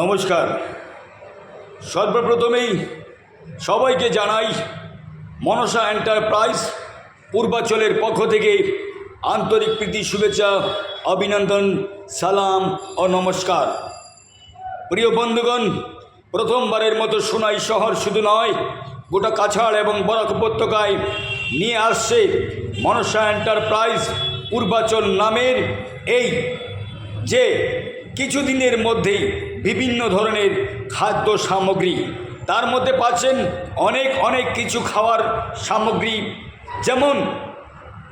নমস্কার। সর্বপ্রথমেই সবাইকে জানাই মনসা এন্টারপ্রাইজ পূর্বাচলের পক্ষ থেকে আন্তরিক প্রীতি, শুভেচ্ছা, অভিনন্দন, সালাম ও নমস্কার। প্রিয় বন্ধুগণ, প্রথমবারের মতো সোনাই শহর শুধু নয়, গোটা কাছাড় এবং বরাক উপত্যকায় নিয়ে আসছে মনসা এন্টারপ্রাইজ পূর্বাচল নামের এই যে কিছুদিনের মধ্যেই বিভিন্ন ধরনের খাদ্য সামগ্রী, তার মধ্যে পাচ্ছেন অনেক অনেক কিছু খাওয়ার সামগ্রী। যেমন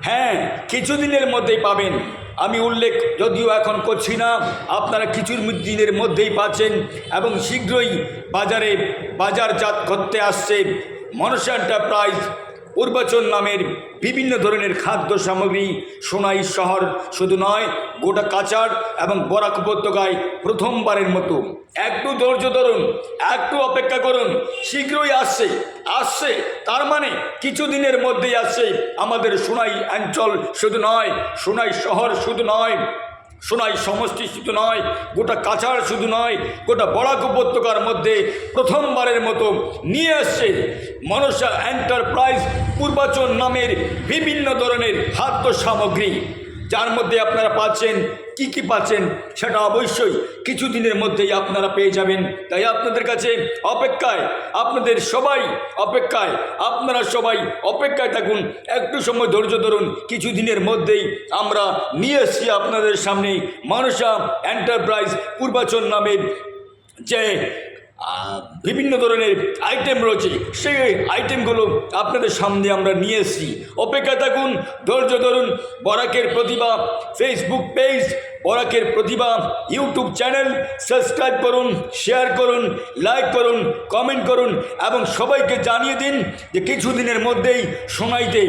হ্যাঁ কিছুদিনের মধ্যেই পাবেন। আমি উল্লেখ যদিও এখন করছি না, আপনারা কিছু দিনের মধ্যেই পাচ্ছেন এবং শীঘ্রই বাজারে বাজারজাত করতে আসছে। মনসা এন্টারপ্রাইজ পূর্বাচল নামের বিভিন্ন ধরনের খাদ্য সামগ্রী সোনাই শহর শুধু নয়, গোটা কাচার এবং বরাক উপত্যকায় প্রথমবারের মতো। একটু ধৈর্য ধরুন, একটু অপেক্ষা করুন, শীঘ্রই আসছে আসছে। তার মানে কিছুদিনের মধ্যেই আসছে আমাদের সোনাই অঞ্চল শুধু নয়, সোনাই শহর শুধু নয়। সোনাই সমষ্টি শুধু নয়, গোটা কাছাড় শুধু নয়, গোটা বরাক উপত্যকার মধ্যে প্রথমবারের মতো নিয়ে আসছে মনসা এন্টারপ্রাইজ পূর্বাচল নামের বিভিন্ন ধরনের খাদ্য সামগ্রী। যার মধ্যে আপনারা পাচ্ছেন কি কি পাচ্ছেন সেটা অবশ্যই কিছুদিনের মধ্যেই আপনারা পেয়ে যাবেন। তাই আপনাদের কাছে অপেক্ষায়, আপনাদের সবাই অপেক্ষায়, আপনারা সবাই অপেক্ষায় থাকুন। একটু সময় ধৈর্য ধরুন, কিছুদিনের মধ্যেই আমরা নিয়ে এসছি আপনাদের সামনে মানসা এন্টারপ্রাইজ পূর্বাচল নামের যে বিভিন্ন ধরনের আইটেম রয়েছে। সেই আইটেমগুলো আপনাদের সামনে আমরা নিয়ে এসেছি। অপেক্ষা থাকুন, ধৈর্য ধরুন, বরাকের প্রতিভা ফেসবুক পেজ বরাকের প্রতিভা ইউটিউব চ্যানেল সাবস্ক্রাইব করুন শেয়ার করুন লাইক করুন কমেন্ট করুন এবং সবাইকে জানিয়ে দিন যে কিছুদিনের মধ্যেই সোনাইতে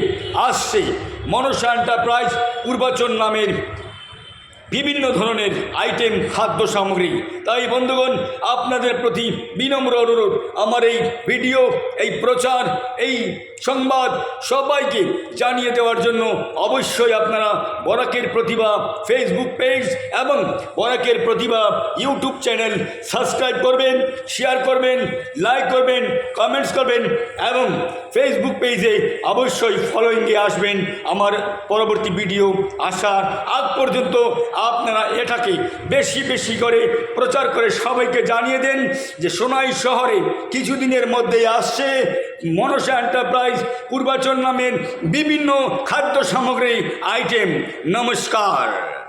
আসছে মনসা এন্টারপ্রাইজ পূর্বাচল নামের বিভিন্ন ধরনের আইটেম খাদ্য সামগ্রী। তাই বন্ধুগণ, আপনাদের প্রতি বিনম্র অনুরোধ, আমার এই ভিডিও এই প্রচার, এই সংবাদ সবাইকে জানিয়ে দেওয়ার জন্য অবশ্যই আপনারা বরাকের প্রতিভা ফেসবুক পেজ এবং বরাকের প্রতিভা ইউটিউব চ্যানেল সাবস্ক্রাইব করবেন শেয়ার করবেন লাইক করবেন কমেন্টস করবেন এবং ফেসবুক পেজে অবশ্যই ফলোয়িংয়ে আসবেন। আমার পরবর্তী ভিডিও আসার আগ পর্যন্ত আপনারা এটাকে বেশি বেশি করে প্রচার করে সবাইকে জানিয়ে দেন যে সোনাই শহরে কিছুদিনের মধ্যেই আসছে মনসা এন্টারপ্রাইজ পূর্বাচল নামের বিভিন্ন খাদ্য সামগ্রী আইটেম। নমস্কার।